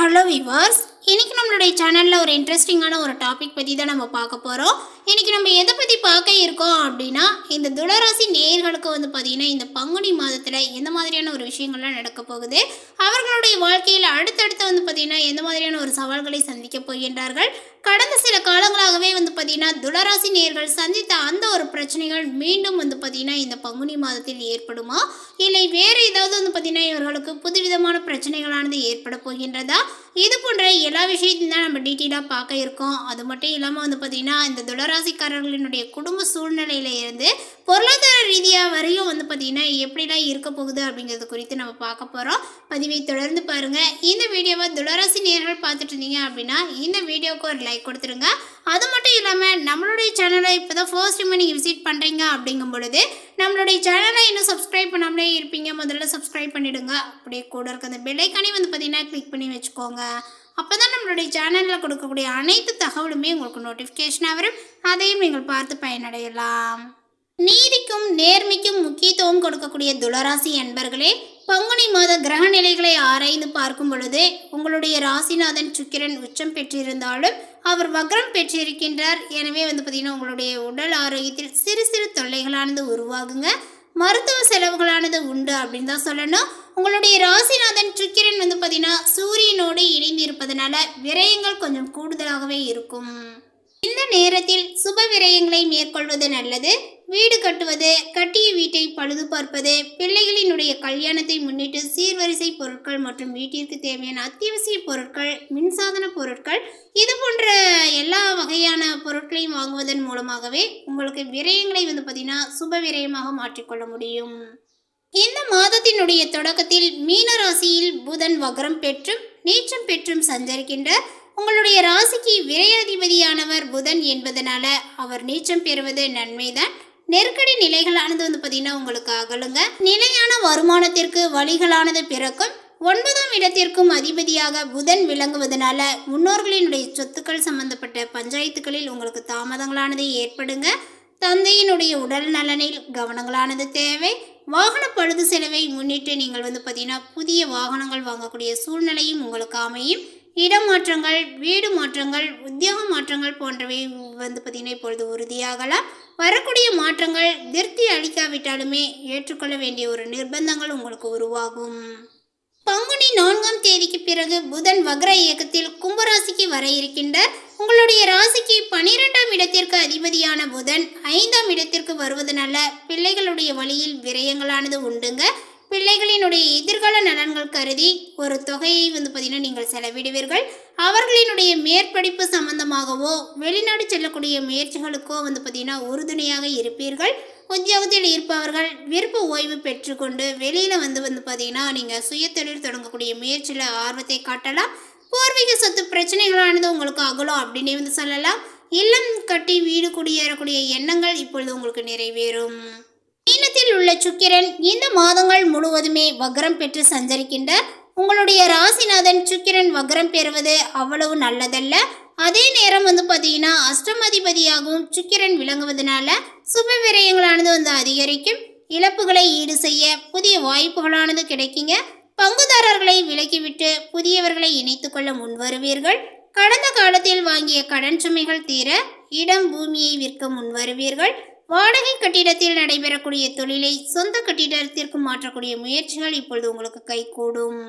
dejarlo vivos? இன்னைக்கு நம்மளுடைய சேனலில் ஒரு இன்ட்ரெஸ்டிங்கான ஒரு டாபிக் பற்றி தான் நம்ம பார்க்க போகிறோம் இன்னைக்கு நம்ம எதை பற்றி பார்க்க இருக்கோம் அப்படின்னா இந்த துளராசி நேயர்களுக்கு வந்து பார்த்திங்கன்னா இந்த பங்குனி மாதத்தில் எந்த மாதிரியான ஒரு விஷயங்கள்லாம் நடக்க போகுது? அவர்களுடைய வாழ்க்கையில் அடுத்தடுத்து வந்து பார்த்திங்கன்னா எந்த மாதிரியான ஒரு சவால்களை சந்திக்க போகின்றார்கள்? கடந்த சில காலங்களாகவே வந்து பார்த்திங்கன்னா துளராசி நேயர்கள் சந்தித்த அந்த ஒரு பிரச்சனைகள் மீண்டும் வந்து பார்த்திங்கன்னா இந்த பங்குனி மாதத்தில் ஏற்படுமா? இல்லை வேறு ஏதாவது வந்து பார்த்திங்கன்னா இவர்களுக்கு புதுவிதமான பிரச்சனைகளானது ஏற்பட போகின்றதா? இது போன்ற எல்லா விஷயத்தையும் தான் நம்ம டீட்டெயிலாக பார்க்க இருக்கோம். அது மட்டும் இல்லாமல் வந்து பார்த்திங்கன்னா இந்த துளராசிக்காரர்களினுடைய குடும்ப சூழ்நிலையில இருந்து பொருளாதார ரீதியாக வரையும் வந்து பார்த்திங்கன்னா எப்படிலாம் இருக்க போகுது அப்படிங்கிறது குறித்து நம்ம பார்க்க போகிறோம் பதிவை தொடர்ந்து பாருங்கள் இந்த வீடியோவை துளராசி நேர்கள் பார்த்துட்டு இருந்தீங்க அப்படின்னா இந்த வீடியோவுக்கு ஒரு லைக் கொடுத்துருங்க. அது மட்டும் இல்லாமல் நம்மளுடைய சேனலை இப்போ தான் ஃபர்ஸ்ட் டைம் நீங்கள் விசிட் பண்ணுறீங்க அப்படிங்கும் பொழுது நம்மளுடைய சேனலை இன்னும் சப்ஸ்கிரைப் பண்ணாமலே இருப்பீங்க. முதல்ல சப்ஸ்கிரைப் பண்ணிவிடுங்க அப்படியே கூட இருக்க அந்த பெல்லைக்கானே வந்து பார்த்தீங்கன்னா கிளிக் பண்ணி வச்சுக்கோங்க. அப்போ தான் நம்மளுடைய சேனலில் கொடுக்கக்கூடிய அனைத்து தகவலுமே உங்களுக்கு நோட்டிஃபிகேஷனாக வரும். அதையும் நீங்கள் பார்த்து பயனடையலாம். நீதிக்கும் நேர்மைக்கும் முக்கியத்துவம் கொடுக்கக்கூடிய துளராசி என்பர்களே பங்குனி மாத கிரக நிலைகளை ஆராய்ந்து பார்க்கும் பொழுது உங்களுடைய ராசிநாதன் சுக்கிரன் உச்சம் பெற்றிருந்தாலும் அவர் வக்ரம் பெற்றிருக்கின்றார். எனவே வந்து பார்த்திங்கன்னா உங்களுடைய உடல் ஆரோக்கியத்தில் சிறு சிறு தொல்லைகளானது உருவாகுங்க. மருத்துவ செலவுகளானது உண்டு அப்படின்னு தான் சொல்லணும். உங்களுடைய ராசிநாதன் சுக்கிரன் வந்து பார்த்தீங்கன்னா சூரியனோடு இணைந்து இருப்பதனால விரயங்கள் கொஞ்சம் கூடுதலாகவே இருக்கும். இந்த நேரத்தில் சுப விரயங்களை மேற்கொள்வது நல்லது. வீடு கட்டுவது கட்டிய வீட்டை பழுது பார்ப்பது பிள்ளைகளினுடைய கல்யாணத்தை முன்னிட்டு சீர்வரிசை பொருட்கள் மற்றும் வீட்டிற்கு தேவையான அத்தியாவசிய பொருட்கள் மின்சாதன பொருட்கள் இது போன்ற எல்லா வகையான பொருட்களையும் வாங்குவதன் மூலமாகவே உங்களுக்கு விரயங்களை வந்து பார்த்தீங்கன்னா சுப விரயமாக மாற்றிக்கொள்ள முடியும். இந்த மாதத்தினுடைய தொடக்கத்தில் மீன ராசியில் புதன் வக்ரம் பெற்றும் நீச்சம் பெற்றும் சஞ்சரிக்கின்ற உங்களுடைய ராசிக்கு விரையாதிபதியானவர் புதன் என்பதனால அவர் நீச்சம் பெறுவது நன்மைதான். நெருக்கடி நிலைகளானது வந்து பார்த்தீங்கன்னா உங்களுக்கு அகலுங்க. நிலையான வருமானத்திற்கு வழிகளானது பிறக்கும். ஒன்பதாம் இடத்திற்கும் அதிபதியாக புதன் விளங்குவதனால முன்னோர்களினுடைய சொத்துக்கள் சம்பந்தப்பட்ட பஞ்சாயத்துகளில் உங்களுக்கு தாமதங்களானது ஏற்படுங்க. தந்தையினுடைய உடல் நலனில் கவனங்களானது தேவை. வாகன பழுது செலவை முன்னிட்டு நீங்கள் வந்து பார்த்தீங்கன்னா புதிய வாகனங்கள் வாங்கக்கூடிய சூழ்நிலையும் உங்களுக்கு அமையும். இடமாற்றங்கள் வீடு மாற்றங்கள் உத்தியோக மாற்றங்கள் போன்றவை வந்து பார்த்திங்கன்னா இப்பொழுது உறுதியாகலாம். வரக்கூடிய மாற்றங்கள் திருப்தி அளிக்காவிட்டாலுமே ஏற்றுக்கொள்ள வேண்டிய ஒரு நிர்பந்தங்கள் உங்களுக்கு உருவாகும். பங்குனி நான்காம் தேதிக்கு பிறகு புதன் வக்ர இயக்கத்தில் கும்பராசிக்கு வர இருக்கின்ற உங்களுடைய ராசிக்கு பனிரெண்டாம் இடத்திற்கு அதிபதியான புதன் ஐந்தாம் இடத்திற்கு வருவதனால பிள்ளைகளுடைய வழியில் விரயங்களானது உண்டுங்க. பிள்ளைகளினுடைய எதிர்கால நலன்கள் கருதி ஒரு தொகையை வந்து பார்த்தீங்கன்னா நீங்கள் செலவிடுவீர்கள். அவர்களினுடைய மேற்படிப்பு சம்பந்தமாகவோ வெளிநாடு செல்லக்கூடிய முயற்சிகளுக்கோ வந்து பார்த்தீங்கன்னா உறுதுணையாக இருப்பீர்கள். உத்தியோகத்தில் இருப்பவர்கள் விருப்ப ஓய்வு பெற்றுக்கொண்டு வெளியில் வந்து வந்து பார்த்தீங்கன்னா நீங்கள் சுயதொழில் தொடங்கக்கூடிய முயற்சியில் ஆர்வத்தை காட்டலாம். பூர்வீக சொத்து பிரச்சனைகளானது உங்களுக்கு அகலும் அப்படின்னே வந்து சொல்லலாம். இல்லம் கட்டி வீடு குடியேறக்கூடிய எண்ணங்கள் இப்பொழுது உங்களுக்கு நிறைவேறும். மீனத்தில் உள்ள சுக்கிரன் இந்த மாதங்கள் முழுவதுமே வக்ரம் பெற்று சஞ்சரிக்கின்றார் உங்களுடைய ராசிநாதன் சுக்கிரன் வக்ரம் பெறுவது அவ்வளவு நல்லதல்ல. அதே நேரம் வந்து பார்த்தீங்கன்னா அஷ்டமதிபதியாகவும் சுக்கிரன் விளங்குவதனால சுப விரயங்களானது வந்து அதிகரிக்கும். இழப்புகளை ஈடு செய்ய புதிய வாய்ப்புகளானது கிடைக்குங்க. பங்குதாரர்களை விலக்கிவிட்டு புதியவர்களை இணைத்துக்கொள்ள முன்வருவீர்கள் கடந்த காலத்தில் வாங்கிய கடன் சுமைகள் தீர இடம் பூமியை விற்க முன்வருவீர்கள் வாடகை கட்டிடத்தில் நடைபெறக்கூடிய தொழிலை சொந்த கட்டிடத்திற்கு மாற்றக்கூடிய முயற்சிகள் இப்பொழுது உங்களுக்கு கைகூடும்.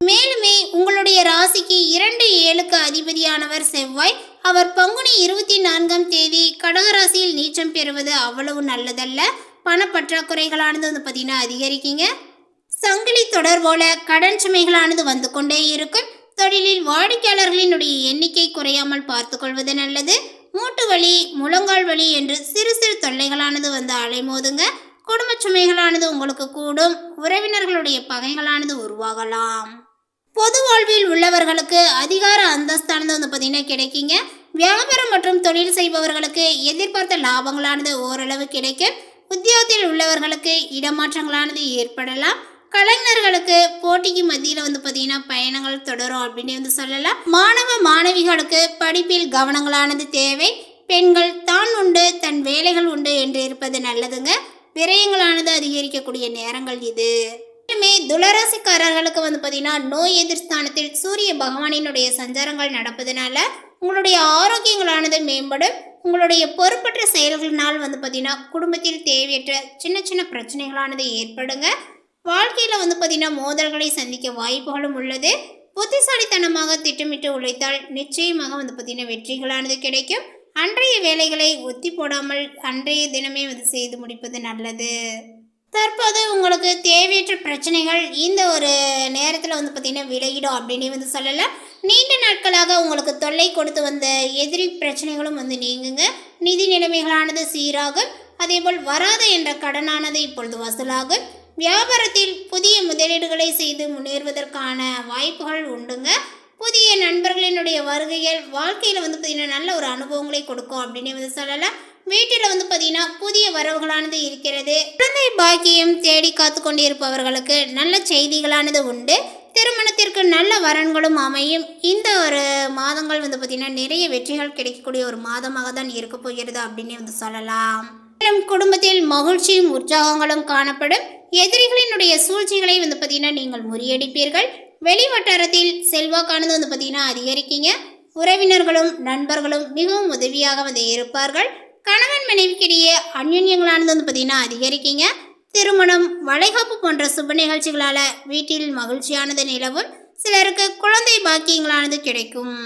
மேலுமே உங்களுடைய ராசிக்கு இரண்டு ஏழுக்கு அதிபதியானவர் செவ்வாய். அவர் பங்குனி இருபத்தி நான்காம் தேதி கடகராசியில் நீச்சம் பெறுவது அவ்வளவு நல்லதல்ல. பணப்பற்றாக்குறைகளானது வந்து பார்த்தீங்கன்னா அதிகரிக்குங்க. சங்கிலி தொடர் போல கடன் சுமைகளானது வந்து கொண்டே இருக்கும். தொழிலில் வாடிக்கையாளர்களினுடைய எண்ணிக்கை குறையாமல் பார்த்துக்கொள்வது நல்லது. மூட்டு வலி முழங்கால் வலி என்று சிறு சிறு தொல்லைகளானது வந்து அலைமோதுங்க. குடும்ப சுமைகளானது உங்களுக்கு கூடும். உறவினர்களுடைய பகைகளானது உருவாகலாம். பொது வாழ்வில் உள்ளவர்களுக்கு அதிகார அந்தஸ்தானது வந்து பார்த்தீங்கன்னா கிடைக்குங்க. வியாபாரம் மற்றும் தொழில் செய்பவர்களுக்கு எதிர்பார்த்த லாபங்களானது ஓரளவு கிடைக்கும். உத்தியோகத்தில் உள்ளவர்களுக்கு இடமாற்றங்களானது ஏற்படலாம். கலைஞர்களுக்கு போட்டிக்கு மத்தியில் வந்து பார்த்தீங்கன்னா பயணங்கள் தொடரும் அப்படின்னு வந்து சொல்லலாம். மாணவ மாணவிகளுக்கு படிப்பில் கவனங்களானது தேவை. பெண்கள் தான் உண்டு தன் வேலைகள் உண்டு என்று இருப்பது நல்லதுங்க. விரயங்களானது அதிகரிக்கக்கூடிய நேரங்கள் இது. மேலுமே துளராசிக்காரர்களுக்கு வந்து பார்த்தீங்கன்னா நோய் எதிர்ஸ்தானத்தில் சூரிய பகவானினுடைய சஞ்சாரங்கள் நடப்பதனால உங்களுடைய ஆரோக்கியங்களானது மேம்படும். உங்களுடைய பொறுப்பற்ற செயல்களினால் வந்து பார்த்தீங்கன்னா குடும்பத்தில் தேவையற்ற சின்ன சின்ன பிரச்சனைகளானது ஏற்படுங்க. வாழ்க்கையில் வந்து பார்த்தீங்கன்னா மோதல்களை சந்திக்க வாய்ப்புகளும் உள்ளது. புத்திசாலித்தனமாக திட்டமிட்டு உழைத்தால் நிச்சயமாக வந்து பார்த்திங்கன்னா வெற்றிகளானது கிடைக்கும். அன்றைய வேலைகளை ஒத்தி போடாமல் அன்றைய தினமே வந்து செய்து முடிப்பது நல்லது. தற்போது உங்களுக்கு தேவையற்ற பிரச்சனைகள் இந்த ஒரு நேரத்தில் வந்து பார்த்திங்கன்னா விலகிடும் அப்படின்னு வந்து சொல்லலாம். நீண்ட நாட்களாக உங்களுக்கு தொல்லை கொடுத்து வந்த எதிரி பிரச்சனைகளும் வந்து நீங்குங்க. நிதி நிலைமைகளானது சீராகும். அதேபோல் வராது என்ற கடனானது இப்பொழுது வசூலாகும். வியாபாரத்தில் புதிய முதலீடுகளை செய்து முன்னேறுவதற்கான வாய்ப்புகள் உண்டுங்க. புதிய நண்பர்களினுடைய வருகைகள் வாழ்க்கையில் வந்து பார்த்திங்கன்னா நல்ல ஒரு அனுபவங்களை கொடுக்கும் அப்படின்னு வந்து சொல்லலாம் வீட்டில் வந்து பார்த்தீங்கன்னா புதிய வரவுகளானது இருக்கிறது. குழந்தை பாக்கியம் தேடி காத்து கொண்டிருப்பவர்களுக்கு நல்ல செய்திகளானது உண்டு. திருமணத்திற்கு நல்ல வரன்களும் அமையும். இந்த ஒரு மாதங்கள் வந்து பார்த்திங்கன்னா நிறைய வெற்றிகள் கிடைக்கக்கூடிய ஒரு மாதமாக தான் இருக்க போகிறது அப்படின்னு வந்து சொல்லலாம். நம் குடும்பத்தில் மகிழ்ச்சியும் உற்சாகங்களும் காணப்படும். எதிரிகளினுடைய சூழ்ச்சிகளை வந்து பார்த்தீங்கன்னா நீங்கள் முறியடிப்பீர்கள். வெளி வட்டாரத்தில் செல்வாக்கானது வந்து பார்த்தீங்கன்னா அதிகரிக்கீங்க. உறவினர்களும் நண்பர்களும் மிகவும் உதவியாக வந்து இருப்பார்கள். கணவன் மனைவிக்கிடையே அந்யுன்யங்களானது வந்து பார்த்தீங்கன்னா அதிகரிக்கீங்க. திருமணம் வளைகாப்பு போன்ற சுப நிகழ்ச்சிகளால் வீட்டில் மகிழ்ச்சியானது நிலவும். சிலருக்கு குழந்தை பாக்கியங்களானது கிடைக்கும்.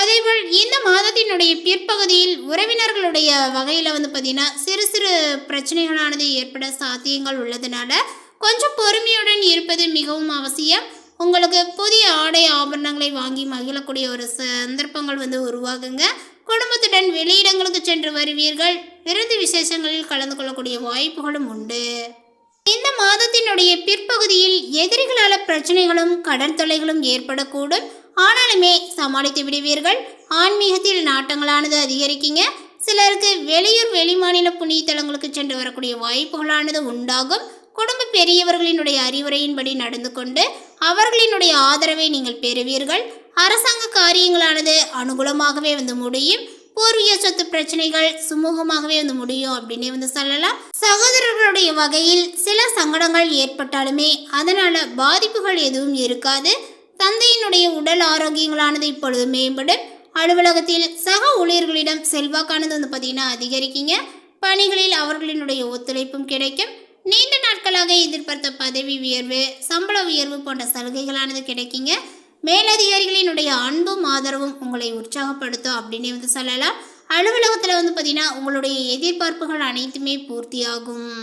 அதேபோல் இந்த மாதத்தினுடைய பிற்பகுதியில் உறவினர்களுடைய வகையில் வந்து பார்த்தீங்கன்னா சிறு சிறு பிரச்சனைகளானது ஏற்பட சாத்தியங்கள் உள்ளதுனால கொஞ்சம் பொறுமையுடன் இருப்பது மிகவும் அவசியம். உங்களுக்கு புதிய ஆடை ஆபரணங்களை வாங்கி மகிழக்கூடிய ஒரு சந்தர்ப்பங்கள் வந்து உருவாகுங்க. குடும்பத்துடன் வெளியிடங்களுக்கு சென்று வருவீர்கள். விருந்து விசேஷங்களில் கலந்து கொள்ளக்கூடிய வாய்ப்புகளும் உண்டு. இந்த மாதத்தினுடைய பிற்பகுதியில் எதிரிகளால் பிரச்சனைகளும் கடன் தொலைகளும் ஏற்படக்கூடும். ஆனாலுமே சமாளித்து விடுவீர்கள். ஆன்மீகத்தில் நாட்டங்களானது அதிகரிக்கீங்க. சிலருக்கு வெளியூர் வெளிமாநில புண்ணிய தலங்களுக்கு சென்று வரக்கூடிய வாய்ப்புகளானது உண்டாகும். குடும்ப பெரியவர்களினுடைய அறிவுரையின்படி நடந்து கொண்டு அவர்களினுடைய ஆதரவை நீங்கள் பெறுவீர்கள். அரசாங்க காரியங்களானது அனுகூலமாகவே வந்து முடியும். பூர்வீக சொத்து பிரச்சனைகள் சுமூகமாகவே வந்து முடியும் அப்படின்னு வந்து சொல்லலாம். சகோதரர்களுடைய வகையில் சில சங்கடங்கள் ஏற்பட்டாலுமே அதனால பாதிப்புகள் எதுவும் இருக்காது. தந்தையினுடைய உடல் ஆரோக்கியங்களானது இப்பொழுது மேம்படும். அலுவலகத்தில் சக ஊழியர்களிடம் செல்வாக்கானது வந்து பார்த்தீங்கன்னா அதிகரிக்கீங்க. பணிகளில் அவர்களினுடைய ஒத்துழைப்பும் கிடைக்கும். நீண்ட நாட்களாக எதிர்பார்த்த பதவி உயர்வு சம்பள உயர்வு போன்ற சலுகைகளானது கிடைக்குங்க. மேலதிகாரிகளினுடைய அன்பும் ஆதரவும் உங்களை உற்சாகப்படுத்தும் அப்படின்னு வந்து சொல்லலாம். அலுவலகத்தில் வந்து பார்த்தீங்கன்னா உங்களுடைய எதிர்பார்ப்புகள் அனைத்துமே பூர்த்தியாகும்.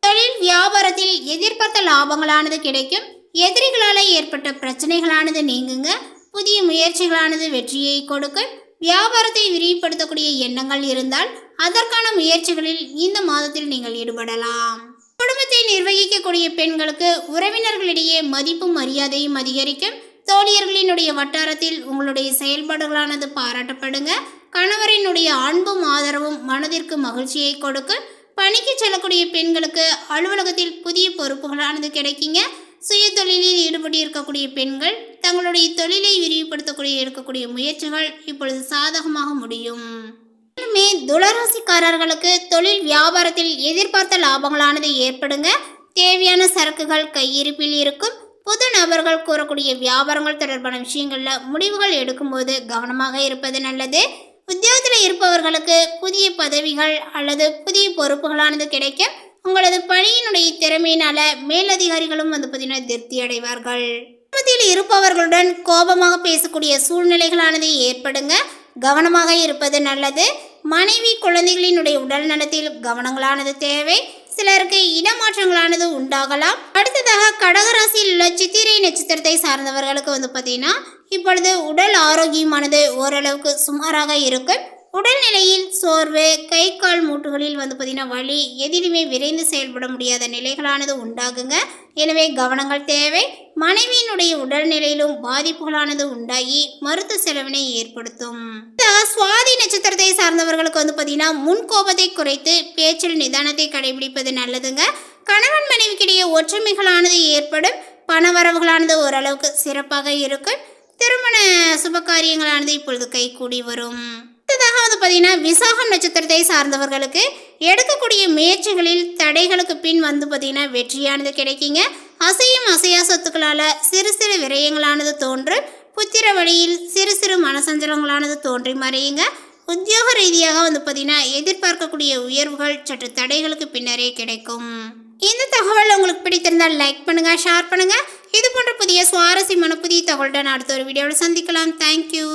தொழில் வியாபாரத்தில் எதிர்பார்த்த லாபங்களானது கிடைக்கும். எதிரிகளால் ஏற்பட்ட பிரச்சனைகளானது நீங்குங்க. புதிய முயற்சிகளானது வெற்றியை கொடுக்கும். வியாபாரத்தை விரிவுபடுத்தக்கூடிய எண்ணங்கள் இருந்தால் அதற்கான முயற்சிகளில் இந்த மாதத்தில் நீங்கள் ஈடுபடலாம். குடும்பத்தை நிர்வகிக்கக்கூடிய பெண்களுக்கு உறவினர்களிடையே மதிப்பும் மரியாதையும் அதிகரிக்கும். தோழியர்களினுடைய வட்டாரத்தில் உங்களுடைய செயல்பாடுகளானது பாராட்டப்படுங்க. கணவரினுடைய அன்பும் ஆதரவும் மனதிற்கு மகிழ்ச்சியை கொடுக்கும். பணிக்கு செல்லக்கூடிய பெண்களுக்கு அலுவலகத்தில் புதிய பொறுப்புகளானது கிடைக்குங்க. சுய தொழிலில் ஈடுபட்டு இருக்கக்கூடிய பெண்கள் தங்களுடைய தொழிலை விரிவுபடுத்தக்கூடிய எடுக்கக்கூடிய முயற்சிகள் இப்பொழுது சாதகமாக முடியும். மேலுமே துளராசிக்காரர்களுக்கு தொழில் வியாபாரத்தில் எதிர்பார்த்த லாபங்களானது ஏற்படுங்க. தேவையான சரக்குகள் கையிருப்பில் இருக்கும். புது நபர்கள் கூறக்கூடிய வியாபாரங்கள் தொடர்பான விஷயங்களில் முடிவுகள் எடுக்கும்போது கவனமாக இருப்பது நல்லது. உத்தியோகத்தில் இருப்பவர்களுக்கு புதிய பதவிகள் அல்லது புதிய பொறுப்புகளானது கிடைக்கும் உங்களது பணியினுடைய திறமையினால மேலதிகாரிகளும் வந்து பார்த்தீங்கன்னா திருப்தி அடைவார்கள் குடும்பத்தில் இருப்பவர்களுடன் கோபமாக பேசக்கூடிய சூழ்நிலைகளானது ஏற்படுங்க. கவனமாக இருப்பது நல்லது. மனைவி குழந்தைகளினுடைய உடல் நலத்தில் கவனங்களானது தேவை. சிலருக்கு இடமாற்றங்களானது உண்டாகலாம். அடுத்ததாக கடகராசியில் உள்ள சித்திரை நட்சத்திரத்தை சார்ந்தவர்களுக்கு வந்து பார்த்தீங்கன்னா இப்பொழுது உடல் ஆரோக்கியமானது ஓரளவுக்கு சுமாராக இருக்கும். உடல்நிலையில் சோர்வு கை கால் மூட்டுகளில் வந்து பார்த்தீங்கன்னா வலி எதிலுமே விரைந்து செயல்பட முடியாத நிலைகளானது உண்டாகுங்க. எனவே கவனங்கள் தேவை. மனைவியினுடைய உடல்நிலையிலும் பாதிப்புகளானது உண்டாகி மருத்துவ செலவினை ஏற்படுத்தும். சுவாதி நட்சத்திரத்தை சார்ந்தவர்களுக்கு வந்து பார்த்தீங்கன்னா முன் கோபத்தை குறைத்து பேச்சில் நிதானத்தை கடைபிடிப்பது நல்லதுங்க. கணவன் மனைவிக்கிடையே ஒற்றுமைகளானது ஏற்படும். பணவரவுகளானது ஓரளவுக்கு சிறப்பாக இருக்கும். திருமண சுபகாரியங்களானது இப்பொழுது கைகூடி வரும். அடுத்ததாக பார்த்தீங்கன்னா விசாகம் நட்சத்திரத்தை சார்ந்தவர்களுக்கு எடுக்கக்கூடிய முயற்சிகளில் தடைகளுக்கு பின் வந்து பார்த்தீங்கன்னா வெற்றியானது கிடைக்குங்க. அசையும் அசையா சொத்துக்களால் சிறு சிறு விரயங்களானது தோன்று புத்திர வழியில் சிறு சிறு மனசஞ்சலங்களானது தோன்றி மறையுங்க. உத்தியோக ரீதியாக வந்து பார்த்தீங்கன்னா எதிர்பார்க்கக்கூடிய உயர்வுகள் சற்று தடைகளுக்கு பின்னரே கிடைக்கும். இந்த தகவல் உங்களுக்கு பிடித்திருந்தால் லைக் பண்ணுங்க ஷேர் பண்ணுங்க. இது போன்ற புதிய சுவாரஸ்யமான புதிய தகவலுடன் அடுத்த ஒரு வீடியோவில் சந்திக்கலாம். தேங்க்யூ